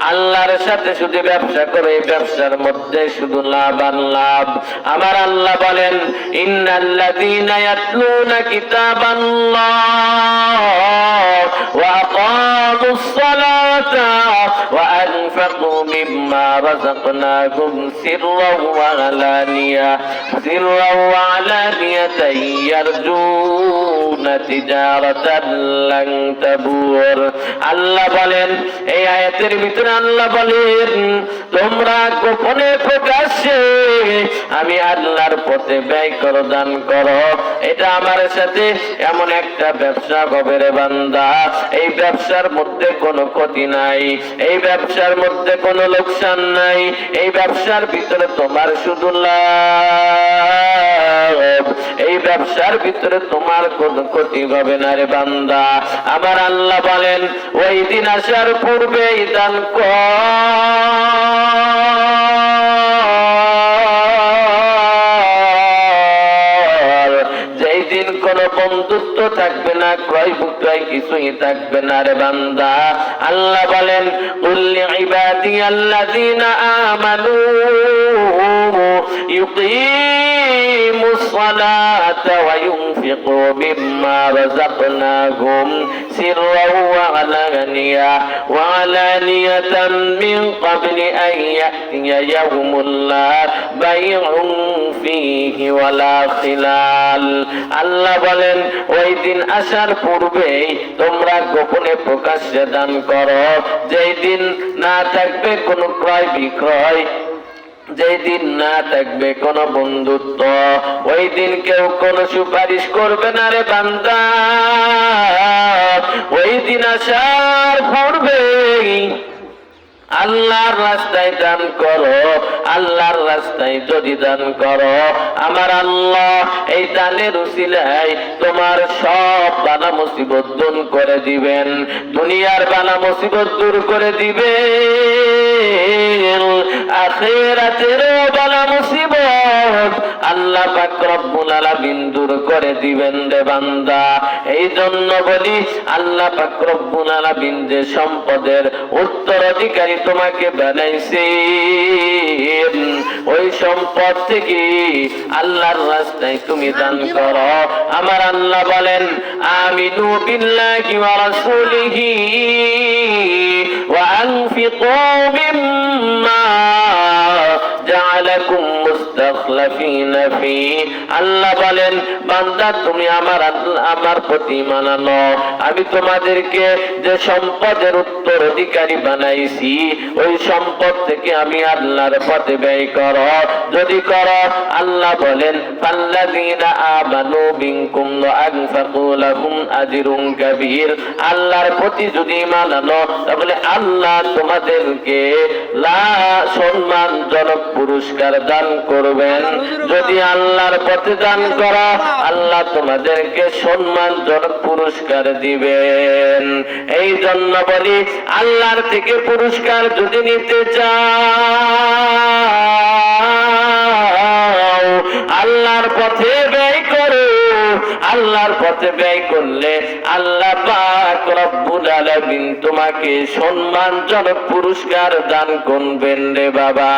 আল্লাহর সাথে শুধু ব্যবসা করে ব্যবসার মধ্যে শুধু লাভ আর লাভ। আমার আল্লাহ বলেন, ইন্নাল্লাযীনা ইয়াতলুনা কিতাবাল্লাহ। আনফাকু মিম্মা রাযাকনাহুম সিররান ওয়া আলানিয়া সিররান ওয়া আলানিয়াতান ইয়ারজুনা তিজারাতান লান তাবুর আল্লাহ বলেন, এই আয়াতের ভিতরে আল্লাহ বলেন, তোমরা গোপনে প্রকাশ্যে আমি আল্লাহর পথে ব্যয় করো, দান করো। এটা আমার সাথে এমন একটা ব্যবসা হবে বান্দা। এই ব্যবসার মধ্যে কোনো ক্ষতি নাই, এই ব্যবসার মধ্যে কোনো লোকসান নাই, এই ব্যবসার ভিতরে তোমার শুধু লাভ। এই ব্যবসার ভিতরে তোমার কোনো ক্ষতি হবে না রে বান্দা। আমার আল্লাহ বলেন, ওই দিন আসার পূর্বে দান কর। বন্ধুত্ব থাকবে না, ক্রয় বিক্রয় কিছুই থাকবে না রে বান্দা। আল্লাহ বলেন উল্লি ইবাদি আল্লাযীনা আমানু يقيموا الصلاة وينفقوا مما رزقناهم سرا وعلانية وعلانية من قبل أن يأتي يوم لا بيع فيه ولا خلال আল্লাহ বলেন ওই দিন আসার পূর্বেই তোমরা গোপনে প্রকাশ্যে দান করো যেই দিন না থাকবে কোনো ক্রয় বিক্রয় যেই দিন না থাকবে কোন বন্ধুত্ব, ওই দিন কেউ কোন সুপারিশ করবে না রে বান্দা। ওই দিন আসার পূর্বে আল্লাহর রাস্তায় দান করো, আল্লাহর রাস্তায় যদি দান করো, আমার আল্লাহ এই দানের উসিলায় তোমার সব বানা মুসিবত দূর করে দিবেন, দুনিয়ার বানা মুসিবত দূর করে দিবেন। আখেরাতেরও বালা মুসিবত আল্লাহ পাক রব্বুল আলামিন দূর করে দিবেন রে বান্দা। এই জন্য বলি আল্লাহ পাক রব্বুল আলামিন যে সম্পদের উত্তরাধিকারী তোমাকে ওই সম্পদ থেকে আল্লাহর রাস্তায় তুমি দান করো। আমার আল্লাহ বলেন আমিনু বিল্লাহি ওয়া রাসূলিহি ওয়া আনফিকু আল্লাহ বলেন, বান্দা, তুমি আমার আমার প্রতি মানানো আমি তোমাদেরকে যে সম্পদের উত্তরাধিকারী বানাইছি, ওই সম্পদ থেকে আমি আল্লাহর পথে ব্যয় করো। যদি করো, আল্লাহ বলেন আল্লাহর প্রতি যদি মানানো তাহলে আল্লাহ তোমাদেরকে লা সম্মানজনক পুরস্কার দান করবেন। যদি আল্লাহর পথে দান করা, আল্লাহ তোমাদেরকে সম্মানজনক পুরস্কার দিবেন। এই জন্য বলি, আল্লাহর থেকে পুরস্কার যদি নিতে চাও, আল্লাহর পথে ব্যয় করো। আল্লাহর পথে ব্যয় করলে আল্লাহ পাক রব্বুল আলামিন তোমাকে সম্মানজনক পুরস্কার দান করবেন রে বাবা।